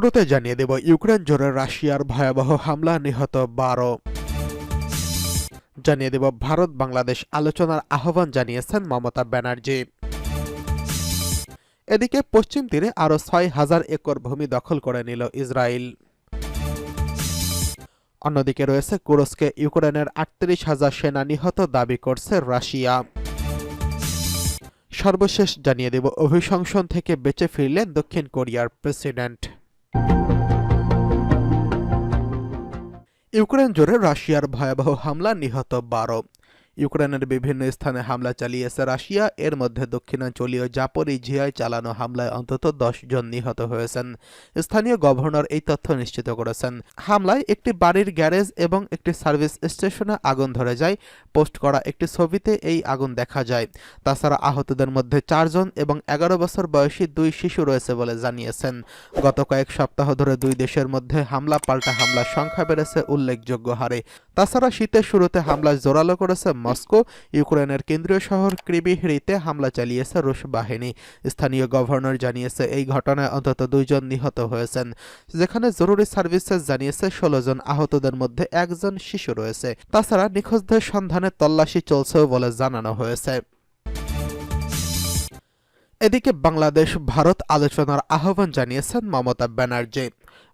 শুরুতে জানিয়ে দেব, ইউক্রেন জোরে রাশিয়ার ভয়াবহ হামলা নিহত বারো। জানিয়ে দেব, ভারত বাংলাদেশ আলোচনার আহ্বান জানিয়েছেন মমতা ব্যানার্জি। এদিকে পশ্চিম তীরে আরও ছয় হাজার একর ভূমি দখল করে নিল ইসরায়েল। অন্যদিকে রয়েছে কুরস্কে, ইউক্রেনের আটত্রিশ হাজার সেনা নিহত দাবি করছে রাশিয়া। সর্বশেষ জানিয়ে দেব অভিশংসন থেকে বেঁচে ফিরলেন দক্ষিণ কোরিয়ার প্রেসিডেন্ট। ইউক্রেন জোরে রাশিয়ার ভয়াবহ হামলা নিহত বারো। ইউক্রেনের বিভিন্ন স্থানে হামলা চালিয়েছে রাশিয়া। এর মধ্যে দক্ষিণাঞ্চলীয় জাপরিঝিয়ায় চালানো হামলায় অন্তত দশ জন নিহত হয়েছেন। স্থানীয় গভর্নর এই তথ্য নিশ্চিত করেছেন। হামলায় একটি বাড়ির গ্যারেজ এবং একটি সার্ভিস স্টেশনে আগুন ধরে যায়। পোস্ট করা একটি ছবিতে এই আগুন দেখা যায়। তাছাড়া আহতদের মধ্যে চারজন এবং এগারো বছর বয়সী দুই শিশু রয়েছে বলে জানিয়েছেন। গত কয়েক সপ্তাহ ধরে দুই দেশের মধ্যে হামলা, পাল্টা হামলার সংখ্যা বেড়েছে উল্লেখযোগ্য হারে। তাছাড়া শীতের শুরুতে হামলা জোরালো করেছে মস্কো, ইউক্রেনের কেন্দ্রীয় শহর ক্রিবিহরিতে হামলা চালিয়েছে রুশ বাহিনী। স্থানীয় গভর্নর জানিয়েছে, এই ঘটনায় অন্তত দুইজন নিহত হয়েছেন। যেখানে জরুরি সার্ভিসেস জানিয়েছে, ষোলো জন আহতদের মধ্যে একজন শিশু রয়েছে। তাছাড়া নিখোঁজদের সন্ধানে তল্লাশি চলছেও বলে জানানো হয়েছে। এদিকে বাংলাদেশ ভারত আলোচনার আহ্বান জানিয়েছেন মমতা ব্যানার্জি।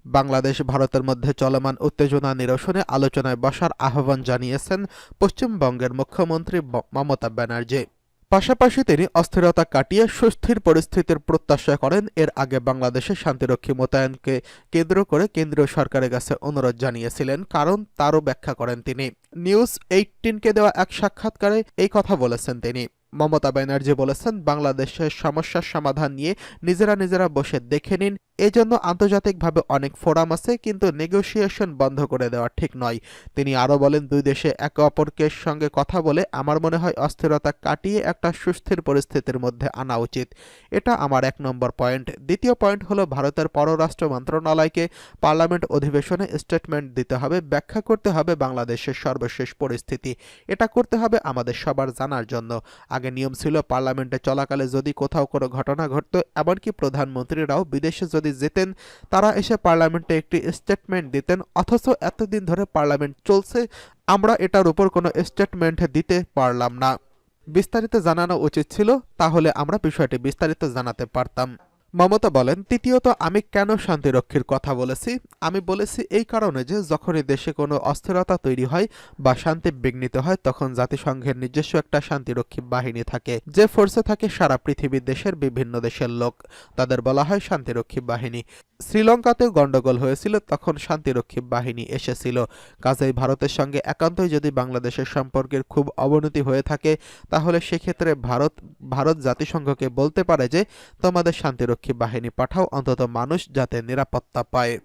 বাংলাদেশ ভারতের মধ্যে চলমান উত্তেজনা নিরসনে আলোচনায় বসার আহ্বান জানিয়েছেন পশ্চিমবঙ্গের মুখ্যমন্ত্রী মমতা ব্যানার্জি। পাশাপাশি তিনি অস্থিরতা কাটিয়ে সুস্থির পরিস্থিতির প্রত্যাশা করেন। এর আগে বাংলাদেশে শান্তিরক্ষী মোতায়েনকে কেন্দ্র করে কেন্দ্রীয় সরকারের কাছে অনুরোধ জানিয়েছিলেন, কারণ তারও ব্যাখ্যা করেন তিনি। নিউজ এইটিনকে দেওয়া এক সাক্ষাৎকারে এই কথা বলেছেন তিনি। মমতা ব্যানার্জি বলেছেন, বাংলাদেশের সমস্যার সমাধান নিয়ে নিজেরা নিজেরা বসে দেখে নিন এজন্য আন্তর্জাতিকভাবে অনেক ফোরাম আছে, কিন্তু নেগোসিয়েশন বন্ধ করে দেওয়া ঠিক নয়। তিনি আরও বলেন, দুই দেশে একে অপরকে সঙ্গে কথা বলে আমার মনে হয় অস্থিরতা কাটিয়ে একটা সুস্থির পরিস্থিতির মধ্যে আনা উচিত। এটা আমার এক নম্বর পয়েন্ট। দ্বিতীয় পয়েন্ট হলো, ভারতের পররাষ্ট্র মন্ত্রণালয়কে পার্লামেন্ট অধিবেশনে স্টেটমেন্ট দিতে হবে, ব্যাখ্যা করতে হবে বাংলাদেশের সর্বশেষ পরিস্থিতি। এটা করতে হবে আমাদের সবার জানার জন্য। আগে নিয়ম ছিল, পার্লামেন্টে চলাকালে যদি কোথাও কোনো ঘটনা ঘটতো, এমনকি প্রধানমন্ত্রীরাও বিদেশে যদি যেতেন, তারা এসে পার্লামেন্টে একটি স্টেটমেন্ট দিতেন, অথচ এতদিন ধরে পার্লামেন্ট চলছে, আমরা এটার উপর কোনো স্টেটমেন্ট দিতে পারলাম না। বিস্তারিত জানানো উচিত ছিল, তাহলে আমরা বিষয়টি বিস্তারিত জানাতে পারতাম। মমতা বলেন, তৃতীয়ত, আমি কেন শান্তিরক্ষীর কথা বলেছি? আমি বলেছি এই কারণে যে, যখনই দেশে কোনো অস্থিরতা তৈরি হয় বা শান্তি বিঘ্নিত হয়, তখন জাতিসংঘের নিজস্ব একটা শান্তিরক্ষী বাহিনী থাকে, যে ফোর্সে থাকে সারা পৃথিবীর দেশের বিভিন্ন দেশের লোক। তাদের বলা হয় শান্তিরক্ষী বাহিনী। শ্রীলঙ্কাতেও গন্ডগোল হয়েছিল, তখন শান্তিরক্ষী বাহিনী এসেছিল। কাজেই ভারতের সঙ্গে একান্তই যদি বাংলাদেশের সম্পর্কের খুব অবনতি হয়ে থাকে, তাহলে সেক্ষেত্রে ভারত ভারত জাতিসংঘকে বলতে পারে যে, তোমাদের শান্তিরক্ষী বাহিনী পাঠাও, অন্তত মানুষ যাতে নিরাপত্তা পায়।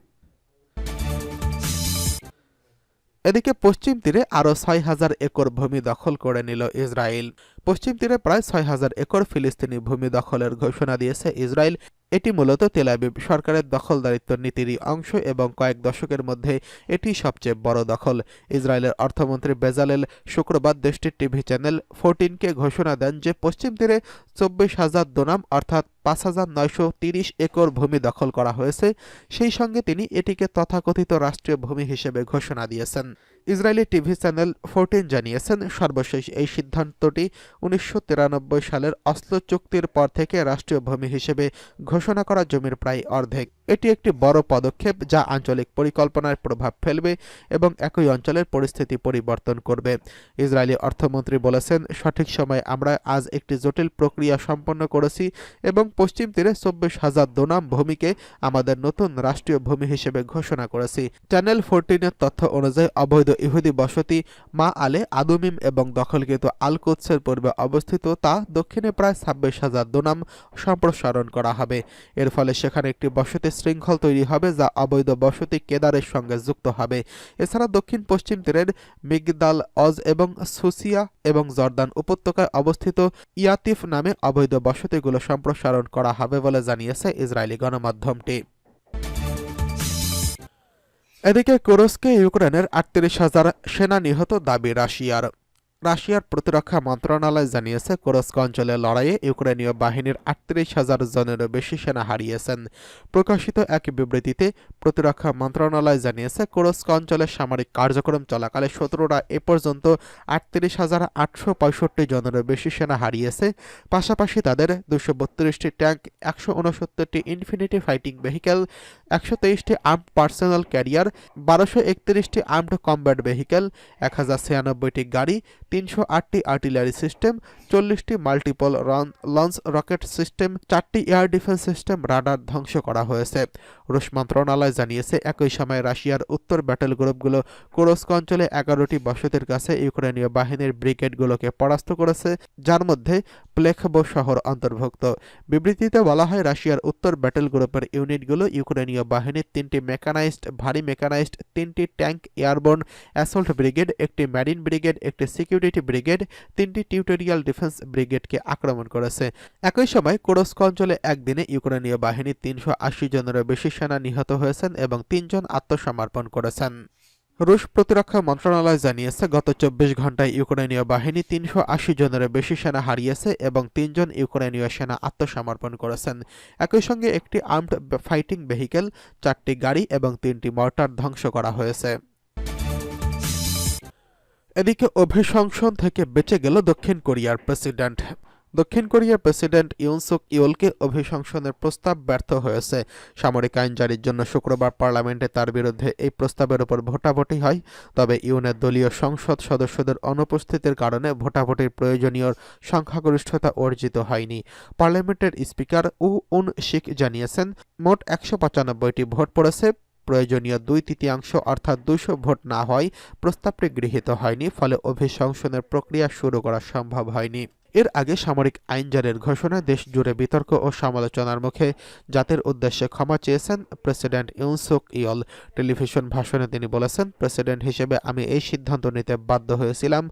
এদিকে পশ্চিম তীরে আরও ছয় হাজার একর ভূমি দখল করে নিল ইসরায়েল। পশ্চিম তীরে প্রায় ছয় হাজার একর ফিলিস্তিনি ভূমি দখলের ঘোষণা দিয়েছে ইসরায়েল। এটি মূলত তেলাবিব সরকারের দখলদারিত্ব নীতিরই অংশ এবং কয়েক দশকের মধ্যে এটি সবচেয়ে বড় দখল। ইসরায়েলের অর্থমন্ত্রী বেজালেল শুক্রবার দেশটির টিভি চ্যানেল ফোরটিনকে ঘোষণা দেন যে পশ্চিম তীরে চব্বিশ হাজার দোনাম অর্থাৎ পাঁচ হাজার নয়শো তিরিশ একর ভূমি দখল করা হয়েছে। সেই সঙ্গে তিনি এটিকে তথাকথিত রাষ্ট্রীয় ভূমি হিসেবে ঘোষণা দিয়েছেন। ইসরায়েলি টিভি চ্যানেল ফোরটিন জানিয়েছেন, সর্বশেষ এই সিদ্ধান্তটি উনিশশো তিরানব্বই সালের অস্ত্র চুক্তির পর থেকে রাষ্ট্রীয় ভূমি হিসেবে ঘোষণা করা জমির প্রায় অর্ধেক। এটি একটি বড় পদক্ষেপ যা আঞ্চলিক পরিকল্পনায় প্রভাব ফেলবে এবং একই অঞ্চলের পরিস্থিতি পরিবর্তন করবে। ইসরায়েলি অর্থমন্ত্রী বলেছেন, সঠিক সময়ে আমরা আজ একটি জটিল প্রক্রিয়া সম্পন্ন করেছি এবং পশ্চিম তীরে চব্বিশ হাজার দোনাম ভূমিকে আমাদের নতুন রাষ্ট্রীয় ভূমি হিসেবে ঘোষণা করেছি। চ্যানেল ফোরটিনের তথ্য অনুযায়ী, অবৈধ ইহুদি বসতি মা আলে আদুমিম এবং দখলকৃত আলকুৎসের পূর্বে অবস্থিত তা দক্ষিণে প্রায় ছাব্বিশ হাজার দোনাম সম্প্রসারণ করা হবে। এর ফলে সেখানে একটি বসতি শৃঙ্খল তৈরি হবে যা অবৈধ বসতি কেদারের সঙ্গে যুক্ত হবে। এছাড়া দক্ষিণ পশ্চিম তীরের মিগদাল, অজ এবং সুসিয়া এবং জর্দান উপত্যকায় অবস্থিত ইয়াতিফ নামে অবৈধ বসতিগুলো সম্প্রসারণ করা হবে বলে জানিয়েছে ইসরায়েলি গণমাধ্যমটি। এদিকে কুরস্কে ইউক্রেনের আটত্রিশ হাজার সেনা নিহত দাবি রাশিয়ার। রাশিয়ার প্রতিরক্ষা মন্ত্রণালয় জানিয়েছে কোরস্ক অঞ্চলে লড়াইয়ে ইউক্রেনীয় বাহিনীর আটত্রিশ হাজার জনেরও বেশি সেনা হারিয়েছেন। প্রকাশিত এক বিবৃতিতে প্রতিরক্ষা মন্ত্রণালয় জানিয়েছে কোরস্ক অঞ্চলে সামরিক কার্যক্রম চলাকালে শত্রুরা এ পর্যন্ত আটত্রিশ হাজার আটশো পঁয়ষট্টি জনেরও বেশি সেনা হারিয়েছে। পাশাপাশি তাদের দুশো বত্রিশটি ট্যাঙ্ক, একশো উনসত্তরটি ইনফিনিটি ফাইটিং ভেহিকেল, একশো তেইশটি আর্মড পার্সোনাল ক্যারিয়ার, বারোশো একত্রিশটি আর্মড কম্ব্যাট ভেহিকেল, এক হাজার ছিয়ানব্বইটি গাড়ি তিনশো আটটি আর্টিলারি সিস্টেম চল্লিশটি মাল্টিপল লঞ্চ রকেট সিস্টেম, চারটি এয়ার ডিফেন্স সিস্টেম রাডার ধ্বংস করা হয়েছে। রুশ মন্ত্রণালয় জানিয়েছে, একই সময় রাশিয়ার উত্তর ব্যাটেল গ্রুপগুলো কুরস্ক অঞ্চলে এগারোটি বসতির কাছে ইউক্রেনীয় বাহিনীর ব্রিগেডগুলোকে পরাস্ত করেছে, যার মধ্যে প্লেখবো শহর অন্তর্ভুক্ত। বিবৃতিতে বলা হয়, রাশিয়ার উত্তর ব্যাটেল গ্রুপের ইউনিটগুলো ইউক্রেনীয় বাহিনীর তিনটি মেকানাইজড, ভারী মেকানাইজড, তিনটি ট্যাঙ্ক, এয়ারবোর্ন, অ্যাসল্ট ব্রিগেড, একটি ম্যারিন ব্রিগেড, একটি সিকিউরিটি ব্রিগেড, তিনটি টিউটোরিয়াল ডিফেন্স ব্রিগেডকে আক্রমণ করেছে। একই সময় কোরস্ক অঞ্চলে একদিনে ইউক্রেনীয় বাহিনীর তিনশো আশি জনেরও বেশি সেনা নিহত হয়েছেন এবং তিনজন আত্মসমর্পণ করেছেন। রুশ প্রতিরক্ষা মন্ত্রণালয় জানিয়েছে, গত চব্বিশ ঘন্টায় ইউক্রেনীয় বাহিনী তিনশো আশি জনের বেশি সেনা হারিয়েছে এবং তিনজন ইউক্রেনীয় সেনা আত্মসমর্পণ করেছেন। একই সঙ্গে একটি আর্মড ফাইটিং ভেহিকেল, চারটি গাড়ি এবং তিনটি মর্টার ধ্বংস করা হয়েছে। এদিকে অভিশংসন থেকে বেঁচে গেল দক্ষিণ কোরিয়ার প্রেসিডেন্ট। দক্ষিণ কোরিয়ার প্রেসিডেন্ট ইউনসুক ইউলকে অভিশংসনের প্রস্তাব ব্যর্থ হয়েছে। সামরিক আইন জারির জন্য শুক্রবার পার্লামেন্টে তার বিরুদ্ধে এই প্রস্তাবের উপর ভোটাভুটি হয়। তবে ইউনের দলীয় সংসদ সদস্যদের অনুপস্থিতির কারণে ভোটাভুটির প্রয়োজনীয় সংখ্যাগরিষ্ঠতা অর্জিত হয়নি। পার্লামেন্টের স্পিকার উ উন শিখ জানিয়েছেন, মোট একশো পঁচানব্বইটি ভোট পড়েছে। প্রয়োজনীয় দুই তৃতীয়াংশ অর্থাৎ দুইশো ভোট না হয় প্রস্তাবটি গৃহীত হয়নি, ফলে অভিশংসনের প্রক্রিয়া শুরু করা সম্ভব হয়নি। এর আগে সামরিক আইন জারির ঘোষণায় দেশ জুড়ে বিতর্ক ও সমালোচনার মুখে জাতির উদ্দেশ্যে ক্ষমা চেয়েছেন প্রেসিডেন্ট ইউনসুক ইয়ল। টেলিভিশন ভাষণে তিনি বলেছেন, প্রেসিডেন্ট হিসেবে আমি এই সিদ্ধান্ত নিতে বাধ্য হয়েছিলাম।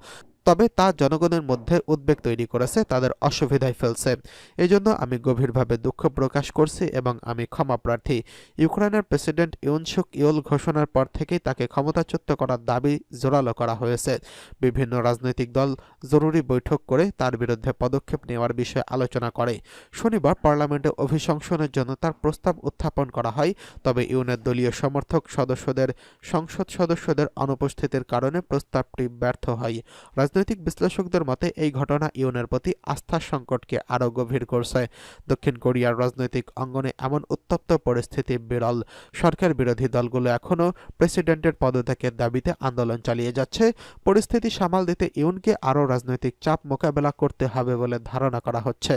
তবে তা জনগণের মধ্যে উদ্বেগ তৈরি করেছে, তাদের অসুবিধায় ফেলছে। এজন্য আমি গভীরভাবে দুঃখ প্রকাশ করছি এবং আমি ক্ষমা প্রার্থী। ইউক্রেনের প্রেসিডেন্ট ইউনসুক ইউল ঘোষণার পর থেকেই তাকে ক্ষমতাচ্যুত করার দাবি জোরালো করা হয়েছে। বিভিন্ন রাজনৈতিক দল জরুরি বৈঠক করে তার বিরুদ্ধে পদক্ষেপ নেওয়ার বিষয়ে আলোচনা করে। শনিবার পার্লামেন্টে অভিশংসনের জন্য তার প্রস্তাব উত্থাপন করা হয়। তবে ইউনের দলীয় সমর্থক সদস্যদের, সংসদ সদস্যদের অনুপস্থিতির কারণে প্রস্তাবটি ব্যর্থ হয়। রাজনৈতিক বিশ্লেষকদের মতে, এই ঘটনা ইউনের প্রতি আস্থার সংকটকে আরও গভীর করছে। দক্ষিণ কোরিয়ার রাজনৈতিক অঙ্গনে এমন উত্তপ্ত পরিস্থিতি বিরল। সরকার বিরোধী দলগুলো এখনও প্রেসিডেন্টের পদত্যাগের দাবিতে আন্দোলন চালিয়ে যাচ্ছে। পরিস্থিতি সামাল দিতে ইউনকে আরও রাজনৈতিক চাপ মোকাবেলা করতে হবে বলে ধারণা করা হচ্ছে।